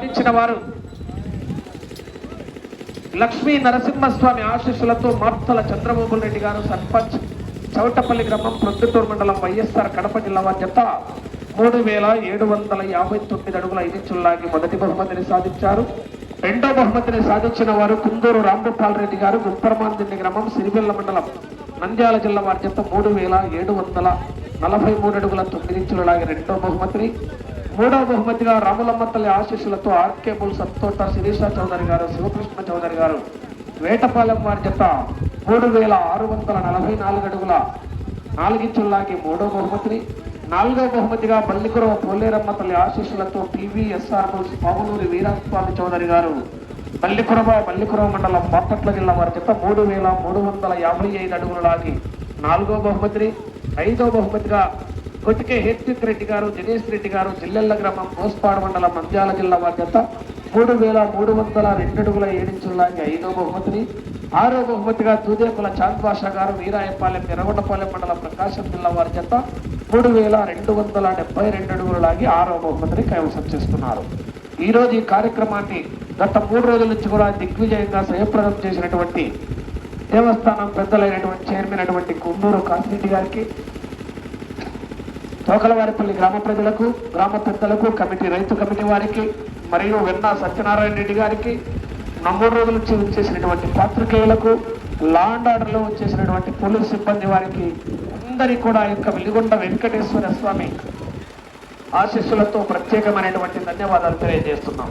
అందించిన వారు లక్ష్మీ నరసింహస్వామి ఆశీస్సులతో మార్తల చంద్రబాబు రెడ్డి గారు సర్పంచ్ చౌటపల్లి గ్రామం ప్రొద్దుటూరు మండలం వైఎస్ఆర్ కడప జిల్లా వారి మూడు వేల ఏడు వందల యాభై తొమ్మిది అడుగుల ఐదు మొదటి బహుమతిని సాధించారు. రెండో బహుమతిని సాధించిన వారు కుందూరు రాంగోపాల్ రెడ్డి గారు గుప్పరమాందిండి గ్రామం సిరివెల్ల మండలం నంద్యాల జిల్లా వారి చెత్త మూడు వేల ఏడు వందల నలభై మూడు అడుగుల తొమ్మిది ఇంచులలాగి రెండో బహుమతిని మూడవ బహుమతిగా రాములమ్మ తల్లి ఆశీస్సులతో ఆర్కే బుల్ సత్తోట శిరీష చౌదరి గారు శివకృష్ణ చౌదరి గారు. వేటపాలెం వారి జత మూడు వేల ఆరు వందల నలభై నాలుగు అడుగుల నాలుగించుల్లాగి మూడో బహుమతిని. నాలుగో బహుమతిగా బల్లికురవ పోలేరమ్మ తల్లి ఆశీస్సులతో టీవీఎస్ఆర్ బుల్స్ పావులూరి వీరస్వామి చౌదరి గారు. బల్లికురవ బల్లికురవ మండలం బాపట్ల జిల్లా వారి జత మూడు వేల మూడు వందల యాభై ఐదు అడుగులు లాగి నాలుగో బహుమతిని. ఐదో బహుమతిగా కొట్టికే హేత్విక్ రెడ్డి గారు దినేష్ రెడ్డి గారు జిల్లెళ్ళ గ్రామం కోస్పాడు మండలం నంద్యాల జిల్లా వారి మూడు వేల మూడు వందల రెండు అడుగుల ఏడించుల్లాగి ఐదో బహుమతిని. ఆరో బహుమతిగా దూదేకుల చాంద్ బాషా గారు వీరాయపాలెం ఎర్రగొండపాలెం మండలం ప్రకాశం జిల్లా వారి జత మూడు వేల రెండు వందల డెబ్బై రెండు అడుగులు లాగి ఆరో బహుమతిని కైవసం చేస్తున్నారు ఈరోజు ఈ కార్యక్రమాన్ని గత మూడు రోజుల నుంచి కూడా దిగ్విజయంగా స్వయప్రదం చేసినటువంటి దేవస్థానం పెద్దలైనటువంటి చైర్మన్ అయినటువంటి కుందూరు కాసిరెడ్డి గారికి తోకలవారిపల్లి గ్రామ ప్రజలకు గ్రామ పెద్దలకు కమిటీ రైతు కమిటీ వారికి మరియు వెన్న సత్యనారాయణ రెడ్డి గారికి నమ్మూడు రోజుల నుంచి వచ్చేసినటువంటి పాత్రికేయులకు లా అండ్ ఆర్డర్లో వచ్చేసినటువంటి పోలీస్ సిబ్బంది వారికి అందరికీ కూడా యొక్క వెలిగొండ వెంకటేశ్వర స్వామి ఆశీస్సులతో ప్రత్యేకమైనటువంటి ధన్యవాదాలు తెలియజేస్తున్నాం.